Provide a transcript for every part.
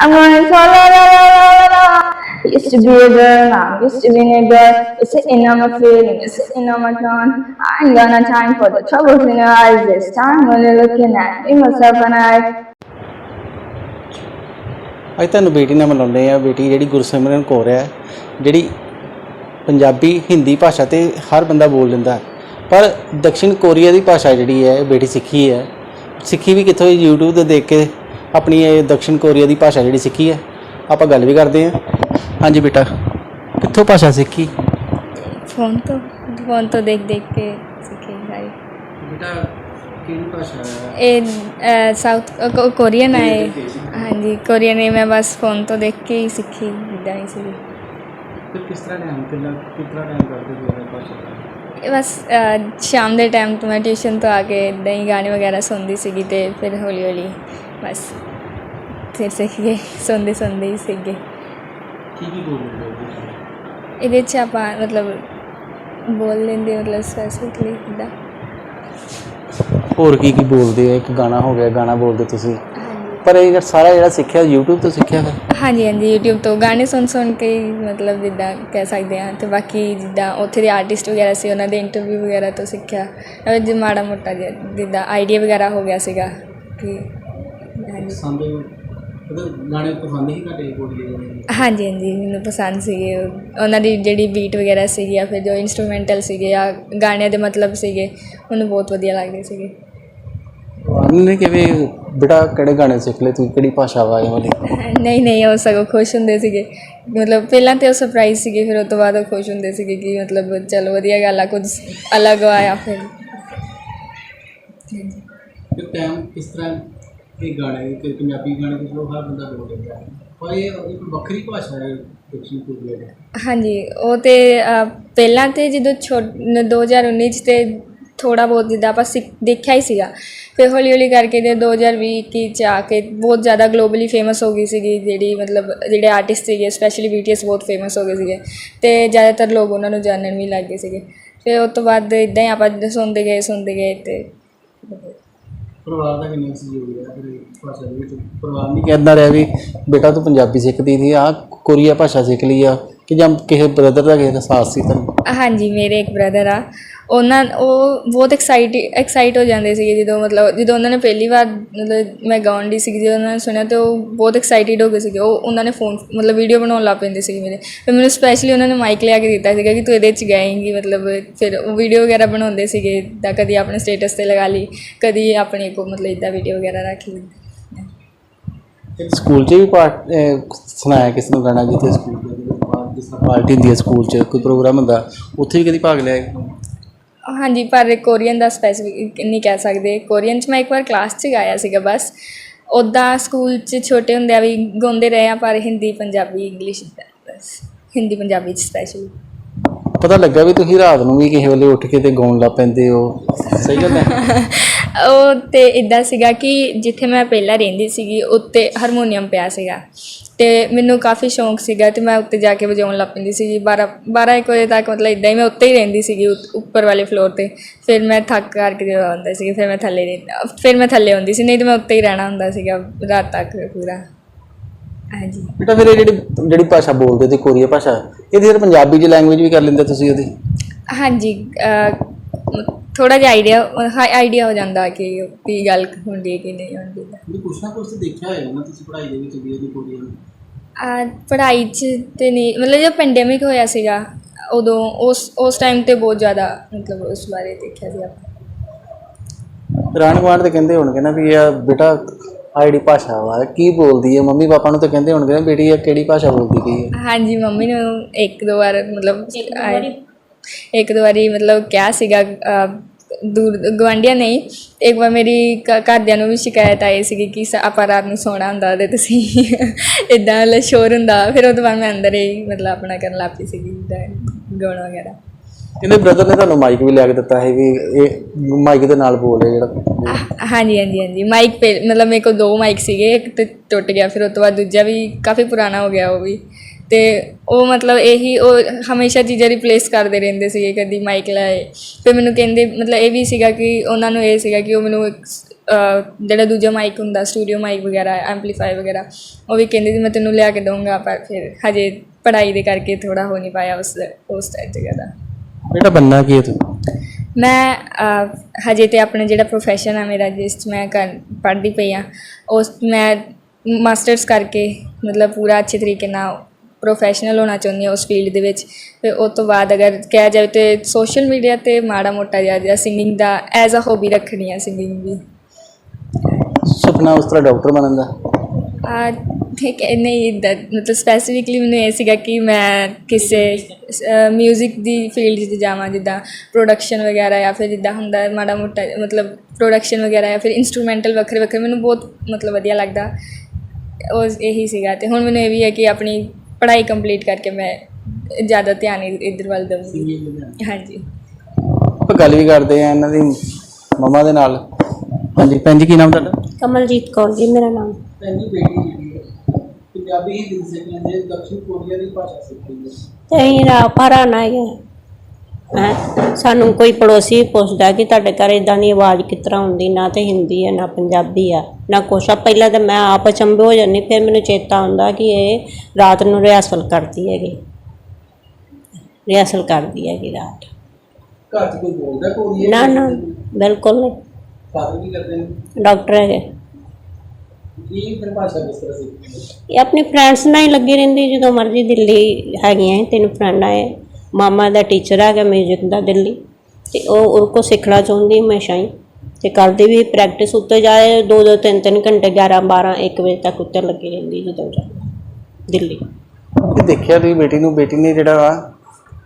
I'm going so la la la la la la. Used to be a girl, now I'm used to being a girl. It's sitting on my feeling, it's sitting on my tongue. I ain't got no time for the troubles in your eyes this time when you're looking at me, myself and I. ਅੱਜ ਤੁਹਾਨੂੰ ਬੇਟੀ ਨਾਲ ਮਿਲਾਉਂਦੇ ਆ ਬੇਟੀ ਜਿਹੜੀ ਗੁਰਸਿਮਰਨ ਕੌਰ ਹੈ ਜਿਹੜੀ ਪੰਜਾਬੀ ਹਿੰਦੀ ਭਾਸ਼ਾ ਤੇ ਹਰ ਬੰਦਾ ਬੋਲ ਲੈਂਦਾ ਹੈ। ਪਰ ਦਕਸ਼ਿਣ ਕੋਰੀਆ ਦੀ ਭਾਸ਼ਾ ਜਿਹੜੀ ਹੈ ਇਹ ਬੇਟੀ ਸਿੱਖੀ ਹੈ ਸਿੱਖੀ ਵੀ ਕਿੱਥੋਂ YouTube ਤੇ ਦੇਖ ਕੇ ਆਪਣੀ ਇਹ ਦਕਸ਼ਿਨ ਕੋਰੀਆ ਦੀ ਭਾਸ਼ਾ ਜਿਹੜੀ ਸਿੱਖੀ ਹੈ ਆਪਾਂ ਗੱਲ ਵੀ ਕਰਦੇ ਹਾਂ। ਹਾਂਜੀ ਬੇਟਾ। ਕਿੱਥੋਂ ਭਾਸ਼ਾ ਸਿੱਖੀ? ਫੋਨ ਤੋਂ ਫੋਨ ਤੋਂ ਦੇਖ ਦੇਖ ਕੇ ਸਿੱਖੀ ਸਾਰੀ ਬੇਟਾ ਕਿਹੜੀ ਭਾਸ਼ਾ ਇਹ ਸਾਊਥ ਕੋਰੀਅਨ ਹੈ ਹਾਂਜੀ ਕੋਰੀਅਨ ਹੈ ਮੈਂ ਬਸ ਫੋਨ ਤੋਂ ਦੇਖ ਕੇ ਹੀ ਸਿੱਖੀ ਜਿੱਦਾਂ ਹੀ ਸੀ ਕਿਸ ਤਰ੍ਹਾਂ ਟਾਈਮ ਕਿੰਨਾ ਕਿੰਨਾ ਟਾਈਮ ਕਰਦੇ ਹੋ ਇਹ ਭਾਸ਼ਾ ਇਹ ਬਸ ਸ਼ਾਮ ਦੇ ਟਾਈਮ ਤੋਂ ਮੈਂ ਟਿਊਸ਼ਨ ਤੋਂ ਆ ਕੇ ਇਦਾਂ ਹੀ ਗਾਣੇ ਵਗੈਰਾ ਸੁਣਦੀ ਸੀਗੀ ਤੇ ਫਿਰ ਹੌਲੀ ਹੌਲੀ ਬਸ। ਫਿਰ ਸਿੱਖ ਗਏ ਸੁਣਦੇ ਸੁਣਦੇ ਹੀ ਸਿੱਖ ਗਏ। ਕੀ ਕੀ ਬੋਲ ਰਹੇ ਹੋ? ਇਹਦੇ 'ਚ ਆਪਾਂ ਮਤਲਬ ਬੋਲ ਲੈਂਦੇ ਮਤਲਬ ਸਪੈਸੀਫਿਕਲੀ ਹੋਰ ਕੀ ਕੀ ਬੋਲਦੇ ਆ? ਇੱਕ ਗਾਣਾ ਹੋ ਗਿਆ ਗਾਣਾ ਬੋਲਦੇ ਤੁਸੀਂ। ਹਾਂਜੀ। ਪਰ ਇਹ ਸਾਰਾ ਜਿਹੜਾ ਸਿੱਖਿਆ YouTube ਤੋਂ ਸਿੱਖਿਆ ਫਿਰ? ਹਾਂਜੀ ਹਾਂਜੀ YouTube ਤੋਂ। ਗਾਣੇ ਸੁਣ ਸੁਣ ਕੇ ਹੀ ਮਤਲਬ ਜਿੱਦਾਂ ਕਹਿ ਸਕਦੇ ਹਾਂ ਤੇ ਬਾਕੀ ਜਿੱਦਾਂ ਉੱਥੇ ਦੇ ਆਰਟਿਸਟ ਵਗੈਰਾ ਸੀ ਉਹਨਾਂ ਦੇ ਇੰਟਰਵਿਊ ਵਗੈਰਾ ਤੋਂ ਸਿੱਖਿਆ। ਅਹ ਜੇ ਮਾੜਾ ਮੋਟਾ ਜਿਹਾ ਜਿੱਦਾਂ ਆਈਡੀਆ ਵਗੈਰਾ ਹੋ ਗਿਆ ਸੀਗਾ ਕਿ ਪਸੰਦ ਮਤਲਬ ਗਾਣੇ ਪਸੰਦ ਹੀ ਘਟੇ ਕੋਰੀਏ ਦੇ ਹਾਂਜੀ ਹਾਂਜੀ ਮੈਨੂੰ ਪਸੰਦ ਸੀਗੇ। ਉਹ- ਉਹਨਾਂ ਦੀ ਜਿਹੜੀ ਬੀਟ ਵਗੈਰਾ ਸੀਗੀ ਜਾਂ ਫਿਰ ਜੋ ਇਨਸਟਰੂਮੈਂਟਲ ਸੀਗੇ ਜਾਂ ਗਾਣਿਆਂ ਦੇ ਮਤਲਬ ਸੀਗੇ ਮੈਨੂੰ ਬਹੁਤ ਵਧੀਆ ਲੱਗਦੇ ਸੀਗੇ। ਉਹਨੇ ਕਿਵੇਂ ਬੇਟਾ ਕਿਹੜੇ ਗਾਣੇ ਸਿੱਖ ਲਏ? ਤੂੰ ਕਿਹੜੀ ਭਾਸ਼ਾ ਵਾ ਇਹ ਵਾਲੀ ਨਹੀਂ ਨਹੀਂ ਉਹ ਸਗੋਂ ਖੁਸ਼ ਹੁੰਦੇ ਸੀਗੇ। ਮਤਲਬ ਪਹਿਲਾਂ ਤੇ ਉਹ ਸਰਪ੍ਰਾਈਜ਼ ਸੀਗੇ ਫਿਰ ਉਸ ਤੋਂ ਬਾਅਦ ਉਹ ਖੁਸ਼ ਹੁੰਦੇ ਸੀਗੇ ਕਿ ਮਤਲਬ ਚਲੋ ਵਧੀਆ ਗੱਲ ਆ ਕੁਝ ਅਲੱਗ ਆਇਆ ਫਿਰ। ਤੇ ਟਾਈਮ ਕਿਸ ਤਰ੍ਹਾਂ ਇਹ ਗਾਣੇ ਕਿ ਪੰਜਾਬੀ ਗਾਣੇ ਤੇ ਚਲੋ ਹਰ ਬੰਦਾ ਬੋਲ ਲੈਂਦਾ ਹੈ। ਪਰ ਇਹ ਇੱਕ ਵੱਖਰੀ ਭਾਸ਼ਾ ਹੈ ਦਕਸ਼ਿਣ ਕੋਰੀਆ ਦੀ ਹਾਂਜੀ ਉਹ ਤੇ ਅਹ, ਪਹਿਲਾਂ ਤੇ ਜਦੋਂ ਛੋ 2019 ਚ ਤੇ ਥੋੜਾ ਬਹੁਤ ਜਿੱਦਾਂ ਆਪਾਂ ਸਿੱਖ ਦੇਖਿਆ ਹੀ ਸੀਗਾ। ਫਿਰ ਹੌਲੀ ਹੌਲੀ ਕਰਕੇ ਤੇ 2020 21 ਚ ਆ ਕੇ ਬਹੁਤ ਜ਼ਿਆਦਾ ਗਲੋਬਲੀ ਫੇਮਸ ਹੋ ਗਈ ਸੀਗੀ ਜਿਹੜੀ ਮਤਲਬ ਜਿਹੜੇ ਆਰਟਿਸਟ ਸੀਗੇ ਸਪੈਸ਼ਲੀ BTS ਬਹੁਤ ਫੇਮਸ ਹੋ ਗਏ ਸੀਗੇ। ਤੇ ਜ਼ਿਆਦਾਤਰ ਲੋਕ ਉਹਨਾਂ ਨੂੰ ਜਾਣਨ ਵੀ ਲੱਗ ਗਏ ਸੀਗੇ। ਫਿਰ ਉਸ ਤੋਂ ਬਾਅਦ ਇਦਾਂ ਹੀ ਆਪਾਂ ਸੁਣਦੇ ਗਏ ਸੁਣਦੇ ਗਏ ਤੇ ਪਰਿਵਾਰ ਦਾ ਕਿੰਨਾ ਸਹਿਯੋਗ ਰਿਹਾ ਫਿਰ ਭਾਸ਼ਾ ਦੇ ਵਿੱਚ? ਪਰਿਵਾਰ ਨਹੀਂ ਕਹਿੰਦਾ ਰਿਹਾ ਵੀ ਬੇਟਾ ਤੂੰ ਪੰਜਾਬੀ ਸਿੱਖਦੀ ਸੀ ਆ ਕੋਰੀਆ ਭਾਸ਼ਾ ਸਿੱਖ ਲਈ ਆ। ਕਿ ਜਾਂ ਕਿਸੇ ਬ੍ਰਦਰ ਦਾ ਕਿਸੇ ਦਾ ਸਾਥ ਸੀ ਤੈਨੂੰ ਹਾਂਜੀ ਮੇਰੇ ਇੱਕ ਬ੍ਰਦਰ ਆ। ਉਹਨਾਂ ਉਹ ਬਹੁਤ ਐਕਸਾਈਟ ਐਕਸਾਈਟ ਹੋ ਜਾਂਦੇ ਸੀਗੇ ਜਦੋਂ ਮਤਲਬ ਜਦੋਂ ਉਹਨਾਂ ਨੇ ਪਹਿਲੀ ਵਾਰ ਮਤਲਬ ਮੈਂ ਗਾਉਣ ਦੀ ਸੀ ਜਦੋਂ ਉਹਨਾਂ ਨੇ ਸੁਣਿਆ ਤੇ ਉਹ ਬਹੁਤ ਐਕਸਾਈਟਿਡ ਹੋ ਗਏ ਸੀਗੇ। ਉਹ ਉਹਨਾਂ ਨੇ ਫੋਨ ਮਤਲਬ ਵੀਡੀਓ ਬਣਾਉਣ ਲੱਗ ਪੈਂਦੇ ਸੀਗੇ ਮੇਰੇ। ਫਿਰ ਮੈਨੂੰ ਸਪੈਸ਼ਲੀ ਉਹਨਾਂ ਨੇ ਮਾਈਕ ਲਿਆ ਕੇ ਦਿੱਤਾ ਸੀਗਾ ਕਿ ਤੂੰ ਇਹਦੇ 'ਚ ਗਾਏਂਗੀ ਮਤਲਬ ਫਿਰ ਉਹ ਵੀਡੀਓ ਵਗੈਰਾ ਬਣਾਉਂਦੇ ਸੀਗੇ ਤਾਂ ਕਦੀ ਆਪਣੇ ਸਟੇਟਸ ਤੇ ਲਗਾ ਲਈ ਕਦੀ ਆਪਣੇ ਕੋ ਮਤਲਬ ਇਦਾਂ ਵੀਡੀਓ ਵਗੈਰਾ ਰੱਖ ਲਈ। ਸਕੂਲ 'ਚ ਵੀ ਪਾਰਟ ਸੁਣਾਇਆ ਕਿਸ ਨੂੰ ਗਾਣਾ ਜਿੱਥੇ ਸਕੂਲ ਜਿਸ ਤਰ੍ਹਾਂ ਪਾਰਟੀ ਹੁੰਦੀ ਹੈ ਸਕੂਲ 'ਚ, ਕੋਈ ਪ੍ਰੋਗਰਾਮ ਹੁੰਦਾ, ਉੱਥੇ ਵੀ ਕਦੀ ਭਾਗ ਲਿਆ ਹੈ? ਹਾਂਜੀ, ਪਰ ਕੋਰੀਅਨ ਦਾ ਸਪੈਸੀਫਿਕ ਨਹੀਂ ਕਹਿ ਸਕਦੇ। ਕੋਰੀਅਨ 'ਚ ਮੈਂ ਇੱਕ ਵਾਰ ਕਲਾਸ 'ਚ ਗਾਇਆ ਸੀਗਾ ਬਸ। ਉੱਦਾਂ ਸਕੂਲ 'ਚ ਛੋਟੇ ਹੁੰਦਿਆਂ ਵੀ ਗਾਉਂਦੇ ਰਹੇ ਆ ਪਰ ਹਿੰਦੀ, ਪੰਜਾਬੀ ਇੰਗਲਿਸ਼ ਬਸ। ਹਿੰਦੀ, ਪੰਜਾਬੀ 'ਚ ਸਪੈਸ਼ਲੀ ਪਤਾ ਲੱਗਾ ਵੀ ਤੁਸੀਂ ਰਾਤ ਨੂੰ ਵੀ ਕਿਸੇ ਵੇਲੇ ਉੱਠ ਕੇ ਤੇ ਗਾਉਣ ਲੱਗ ਪੈਂਦੇ ਹੋ। ਸਹੀ ਗੱਲ ਹੈ। ਉਹ ਤੇ ਇਦਾਂ ਸੀਗਾ ਕਿ ਜਿੱਥੇ ਮੈਂ ਪਹਿਲਾਂ ਰਹਿੰਦੀ ਸੀਗੀ, ਉੱਤੇ ਹਾਰਮੋਨੀਅਮ ਪਿਆ ਸੀਗਾ। ਤੇ ਮੈਨੂੰ ਕਾਫੀ ਸ਼ੌਂਕ ਸੀਗਾ ਤੇ ਮੈਂ ਉੱਤੇ ਜਾ ਕੇ ਵਜਾਉਣ ਲੱਗ ਪੈਂਦੀ ਸੀਗੀ। 12 12 ਇੱਕ ਵਜੇ ਤੱਕ ਮਤਲਬ ਇਦਾਂ ਹੀ ਮੈਂ ਉੱਤੇ ਹੀ ਰਹਿੰਦੀ ਸੀਗੀ ਉੱਤ- ਉੱਪਰ ਵਾਲੇ ਫਲੋਰ ਤੇ। ਫਿਰ ਮੈਂ ਥੱਕ ਕਰਕੇ ਜਦੋਂ ਆਉਂਦਾ ਸੀ ਫਿਰ ਮੈਂ ਥੱਲੇ ਰਹਿੰਦਾ, ਫਿਰ ਮੈਂ ਥੱਲੇ ਆਉਂਦੀ ਸੀ, ਨਹੀਂ ਤੇ ਮੈਂ ਉੱਤੇ ਹੀ ਰਹਿਣਾ ਹੁੰਦਾ ਸੀਗਾ ਰਾਤ ਤੱਕ ਪੂਰਾ। ਹਾਂਜੀ। ਬੇਟਾ ਫਿਰ ਇਹ ਜਿਹੜੀ ਜਿਹੜੀ ਭਾਸ਼ਾ ਬੋਲਦੇ ਤੇ ਕੋਰੀਆ ਭਾਸ਼ਾ ਇਹਦੀ ਫਿਰ ਪੰਜਾਬੀ ਦੀ ਲੈਂਗੁਏਜ ਵੀ ਕਰ ਲੈਂਦੇ ਤੁਸੀਂ ਉਹਦੀ? ਹਾਂਜੀ ਥੋੜਾ ਜਿਹਾ ਆਈਡੀਆ ਆਈਡੀਆ ਹੋ ਜਾਂਦਾ ਕਿ ਕੀ ਗੱਲ ਹੁੰਦੀ ਹੈ ਕਿ ਨਹੀਂ ਹੁੰਦੀ। ਵੀ ਕੁਛ ਨਾ ਕੁਛ ਦੇਖਿਆ ਹੋਏਗਾ ਨਾ ਤੁਸੀਂ ਪੜ੍ਹਾਈ ਦੇ ਵਿੱਚ ਵੀ ਉਹਦੀ ਕੋਰੀਆ ਆ ਪੜ੍ਹਾਈ 'ਚ ਤੇ ਨਹੀਂ ਮਤਲਬ ਜਦੋਂ ਪੈਂਡੇਮਿਕ ਹੋਇਆ ਸੀਗਾ ਉਦੋਂ ਉਸ ਉਸ ਟਾਈਮ ਤੇ ਬਹੁਤ ਜ਼ਿਆਦਾ ਮਤਲਬ ਉਸ ਬਾਰੇ ਦੇਖਿਆ ਸੀ ਆਪਾਂ। ਰਾਣ ਤੇ ਕਹਿੰਦੇ ਹੋਣਗੇ ਨਾ ਵੀ ਇਹ ਬੇਟਾ ਆ ਜਿਹੜੀ ਭਾਸ਼ਾ ਵਾ ਕੀ ਬੋਲਦੀ ਹੈ ਮੰਮੀ ਪਾਪਾ ਨੂੰ ਤਾਂ ਕਹਿੰਦੇ ਹੋਣਗੇ ਨਾ ਬੇਟੀ ਇਹ ਕਿਹੜੀ ਭਾਸ਼ਾ ਬੋਲਦੀ ਪਈ ਹੈ ਹਾਂਜੀ ਮੰਮੀ ਨੇ ਇੱਕ ਦੋ ਵਾਰ ਮਤਲਬ ਇੱਕ ਦੋ ਵਾਰੀ? ਮਤਲਬ ਕਿਹਾ ਸੀਗਾ ਦੂਰ ਗਵਾਂਢੀਆਂ ਨਹੀਂ ਇੱਕ ਵਾਰ ਮੇਰੀ ਘ- ਘਰਦਿਆਂ ਨੂੰ ਵੀ ਸ਼ਿਕਾਇਤ ਆਈ ਸੀਗੀ ਕਿ ਸ- ਆਪਾਂ ਰਾਤ ਨੂੰ ਸੋਣਾ ਹੁੰਦਾ ਤੇ ਤੁਸੀਂ ਇਦਾਂ ਲ ਸ਼ੋਰ ਹੁੰਦਾ ਫਿਰ ਉਹ ਤੋਂ ਬਾਅਦ ਮੈਂ ਅੰਦਰ ਹੀ ਮਤਲਬ ਆਪਣਾ ਕਰਨ ਲੱਗ ਪਈ ਸੀਗੀ ਜਿੱਦਾਂ ਗਾਉਣਾ ਵਗੈਰਾ। ਕਹਿੰਦੇ ਬ੍ਰਦਰ ਨੇ ਤੁਹਾਨੂੰ ਮਾਈਕ ਵੀ ਲਿਆ ਕੇ ਦਿੱਤਾ ਹੈ ਵੀ ਇਹ ਮਾਈਕ ਦੇ ਨਾਲ ਬੋਲ ਰਿਹਾ ਜਿਹੜਾ ਹਾਂਜੀ ਹਾਂਜੀ ਹਾਂਜੀ। ਮਾਈਕ ਪੇ ਮਤਲਬ ਮੇਰੇ ਕੋਲ ਦੋ ਮਾਈਕ ਸੀਗੇ ਇੱਕ ਤੇ ਟੁੱਟ ਗਿਆ ਫਿਰ ਉਸ ਤੋਂ ਬਾਅਦ ਦੂਜਾ ਵੀ ਕਾਫੀ ਪੁਰਾਣਾ ਹੋ ਗਿਆ ਉਹ ਵੀ। ਤੇ ਉਹ ਮਤਲਬ ਇਹੀ ਉਹ ਹਮੇਸ਼ਾ ਚੀਜ਼ਾਂ ਰਿਪਲੇਸ ਕਰਦੇ ਰਹਿੰਦੇ ਸੀਗੇ ਕਦੀ ਮਾਈਕ ਲਾਏ। ਫਿਰ ਮੈਨੂੰ ਕਹਿੰਦੇ ਮਤਲਬ ਇਹ ਵੀ ਸੀਗਾ ਕਿ ਉਹਨਾਂ ਨੂੰ ਇਹ ਸੀਗਾ ਕਿ ਉਹ ਮੈਨੂੰ ਇੱਕ ਅਹ, ਜਿਹੜਾ ਦੂਜਾ ਮਾਈਕ ਹੁੰਦਾ ਸਟੂਡੀਓ ਮਾਈਕ ਵਗੈਰਾ ਐਂਪਲੀਫਾਈ ਵਗੈਰਾ ਉਹ ਵੀ ਕਹਿੰਦੇ ਸੀ ਮੈਂ ਤੈਨੂੰ ਲਿਆ ਕੇ ਦਊਂਗਾ ਪਰ ਫਿਰ ਹਜੇ ਪੜ੍ਹਾਈ ਦੇ ਕਰਕੇ ਥੋੜਾ ਹੋ ਨਹੀਂ ਪਾਇਆ ਉਸ ਉਸ ਟਾਈਮ ਜਗ੍ਹਾ ਦਾ ਬੇਟਾ ਬੰਨਾ ਕੀ ਹੈ ਤੂੰ? ਮੈਂ ਅਹ, ਹਜੇ ਤੇ ਆਪਣਾ ਜਿਹੜਾ ਪ੍ਰੋਫੈਸ਼ਨ ਆ ਮੇਰਾ ਜਿਸ 'ਚ ਮੈਂ ਕਰ ਪੜ੍ਹਦੀ ਪਈ ਆ ਉਸ ਮੈਂ ਮਾਸਟਰਸ ਕਰਕੇ ਮਤਲਬ ਪੂਰਾ ਅੱਛੇ ਤਰੀਕੇ ਨਾਲ ਪ੍ਰੋਫੈਸ਼ਨਲ ਹੋਣਾ ਚਾਹੁੰਦੀ ਹਾਂ ਉਸ ਫੀਲਡ ਦੇ ਵਿੱਚ। ਫਿਰ ਉਸ ਤੋਂ ਬਾਅਦ ਅਗਰ ਕਿਹਾ ਜਾਵੇ ਤੇ ਸੋਸ਼ਲ ਮੀਡੀਆ ਤੇ ਮਾੜਾ ਮੋਟਾ ਜਿਹਾ ਜਿਹਾ ਸਿੰਗਿੰਗ ਦਾ ਐਜ਼ ਅ ਹੌਬੀ ਰੱਖਣੀ ਆ ਸਿੰਗਿੰਗ ਵੀ। ਸੁਪਨਾ ਉਸ ਤਰ੍ਹਾਂ ਡਾਕਟਰ ਬਣਨ ਦਾ? ਆ ਠੀਕ ਹੈ ਨਹੀਂ ਇੱਦਾਂ ਮਤਲਬ ਸਪੈਸੀਫਿਕਲੀ ਮੈਨੂੰ ਇਹ ਸੀਗਾ ਕਿ ਮੈਂ ਕਿਸੇ 뮤직 ਦੀ ਫੀਲਡ 'ਚ ਜਾਵਾਂ ਜਿੱਦਾਂ ਪ੍ਰੋਡਕਸ਼ਨ ਵਗੈਰਾ ਜਾਂ ਫਿਰ ਜਿੱਦਾਂ ਹੁੰਦਾ ਹੈ ਮਾੜਾ ਮੋਟਾ ਮਤਲਬ ਪ੍ਰੋਡਕਸ਼ਨ ਵਗੈਰਾ ਜਾਂ ਫਿਰ ਇਨਸਟਰੂਮੈਂਟਲ ਵੱਖਰੇ ਵੱਖਰੇ ਮੈਨੂੰ ਬਹੁਤ ਮਤਲਬ ਵਧੀਆ ਲੱਗਦਾ। ਉਹ ਇਹੀ ਸੀਗਾ ਤੇ ਹੁਣ ਮੈਨੂੰ ਇਹ ਵੀ ਹੈ ਕਿ ਆਪਣੀ ਪੜ੍ਹਾਈ ਕੰਪਲੀਟ ਕਰਕੇ ਮੈਂ ਜ਼ਿਆਦਾ ਧਿਆਨ ਇ- ਇੱਧਰ ਵੱਲ ਦਊਂਗੀ। ਹਾਂਜੀ। ਆਪਾਂ ਗੱਲ ਵੀ ਕਰਦੇ ਆ ਇਹਨਾਂ ਦੀ ਮਮਾ ਦੇ ਨਾਲ। ਹਾਂਜੀ ਭੈਣ ਜੀ ਕੀ ਨਾਮ ਤੁਹਾਡਾ? ਕਮਲਜੀਤ ਕੌਰ ਜੀ ਮੇਰਾ ਨਾਮ ਭੈਣ ਜੀ ਬੇਟੀ ਜਿਹੜੀ ਹੈ ਪੰਜਾਬੀ ਹਿੰਦੀ ਸਿੱਖੀ ਹੈ ਦਕਸ਼ਿਣ ਕੋਰੀਆ ਦੀ ਭਾਸ਼ਾ ਸਿੱਖੀ ਹੈ ਤੇ। ਅਸੀਂ ਰਾ ਹੈਗੇ ਹੈਂ ਸਾਨੂੰ ਕੋਈ ਪੜੋਸੀ ਪੁੱਛਦਾ ਕਿ ਤੁਹਾਡੇ ਘਰ ਇਦਾਂ ਦੀ ਆਵਾਜ਼ ਕਿਸ ਤਰ੍ਹਾਂ ਹੁੰਦੀ ਨਾ ਤੇ ਹਿੰਦੀ ਹੈ ਨਾ ਪੰਜਾਬੀ ਆ ਨਾ ਕੁਛ ਆ। ਪਹਿਲਾਂ ਤਾਂ ਮੈਂ ਆਪ ਅਚੰਭੇ ਹੋ ਜਾਂਦੀ ਫਿਰ ਮੈਨੂੰ ਚੇਤਾ ਆਉਂਦਾ ਕਿ ਇਹ ਰਾਤ ਨੂੰ ਰਿਹਰਸਲ ਕਰਦੀ ਹੈਗੀ। ਰਿਹਰਸਲ ਕਰਦੀ ਹੈਗੀ ਰਾਤ। ਘਰ 'ਚ ਕੋਈ ਬੋਲਦਾ ਕੋਰੀਆ ਨਾ ਨਾ ਬਿਲਕੁਲ ਨਹੀਂ। ਫਾਦਰ ਕੀ ਕਰਦੇ ਨੇ? ਡਾਕਟਰ ਹੈਗੇ। ਕੀ ਫਿਰ ਭਾਸ਼ਾ ਕਿਸ ਤਰ੍ਹਾਂ ਸਿੱਖੀ ਹੈ ਇਹ ਆਪਣੀ ਫਰੈਂਡਸ ਨਾਲ ਹੀ ਲੱਗੀ ਰਹਿੰਦੀ ਜਦੋਂ ਮਰਜ਼ੀ ਦਿੱਲੀ ਹੈਗੀਆਂ ਸੀ, ਤਿੰਨ ਫਰੈਂਡਾਂ ਹੈ ਮਾਮਾ ਦਾ ਟੀਚਰ ਹੈਗਾ ਮਿਊਜ਼ਿਕ ਦਾ ਦਿੱਲੀ ਤੇ ਉਹ ਉਹ ਕੋ ਸਿੱਖਣਾ ਚਾਹੁੰਦੀ ਹਮੇਸ਼ਾ ਹੀ। ਤੇ ਕਰਦੀ ਵੀ ਪ੍ਰੈਕਟਿਸ ਉੱਤੇ ਜਾਏ ਦੋ ਦੋ ਤਿੰਨ ਤਿੰਨ ਘੰਟੇ 11 12 1 ਵਜੇ ਤੱਕ ਉੱਤੇ ਲੱਗੀ ਰਹਿੰਦੀ ਜਦੋਂ ਜਾਂਦੀ ਦਿੱਲੀ। ਇਹ ਦੇਖਿਆ ਤੁਸੀਂ ਬੇਟੀ ਨੂੰ ਬੇਟੀ ਨੇ ਜਿਹੜਾ ਵਾ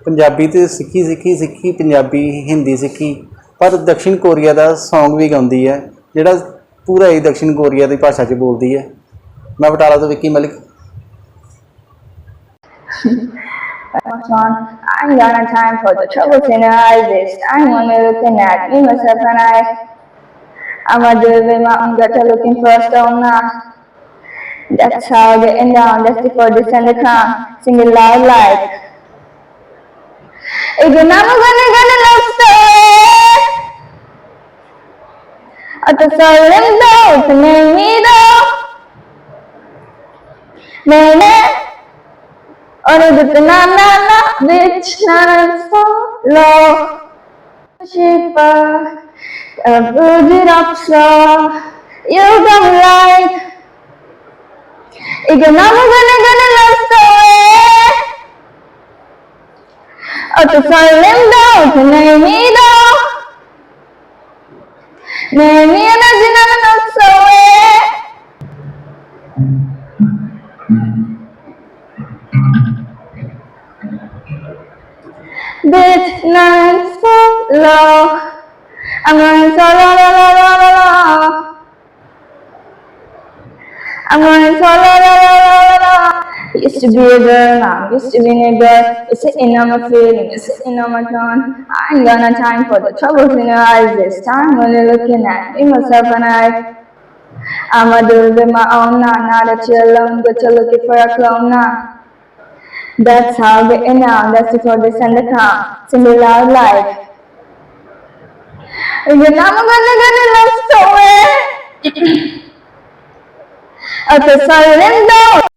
ਪੰਜਾਬੀ ਤੇ ਸਿੱਖੀ ਸਿੱਖੀ ਸਿੱਖੀ ਪੰਜਾਬੀ ਹਿੰਦੀ ਸਿੱਖੀ ਪਰ ਦਕਸ਼ਿਣ ਕੋਰੀਆ ਦਾ Song ਵੀ ਗਾਉਂਦੀ ਹੈ ਜਿਹੜਾ ਪੂਰਾ ਹੀ ਦਕਸ਼ਿਣ ਕੋਰੀਆ ਦੀ ਭਾਸ਼ਾ 'ਚ ਬੋਲਦੀ ਹੈ ਮੈਂ ਬਟਾਲਾ ਤੋਂ Vicky Malik What's on? I ain't got no time for the trouble tonight. This time when you're looking at me, myself and I. I'ma do it with my own gutter looking for a stone now. That's how getting down, that's the for this and the crown. Sing it loud like. If you're not gonna gonna love at the silent door to make me door. Nene, or the na na na, bitch, na na so low. Shipa, a good it up so. You come like. Iganamu gana gana love so. At the silent door to make me door. And I did not so This night's so low. I'm going so low, low, low, low, low. I'm running so low, low, low, low. Used to be a girl, now used to be a girl. It's an inner feeling, it's an inner turn. I ain't got no time for the troubles in your eyes. This time when you look looking at me, myself and I. I'm a dude with my own now. Now that you're alone, but you're looking for a clone now. That's how they now. That's before they send the car. Similar life. You're not gonna get lost away. okay, sorry, let me go.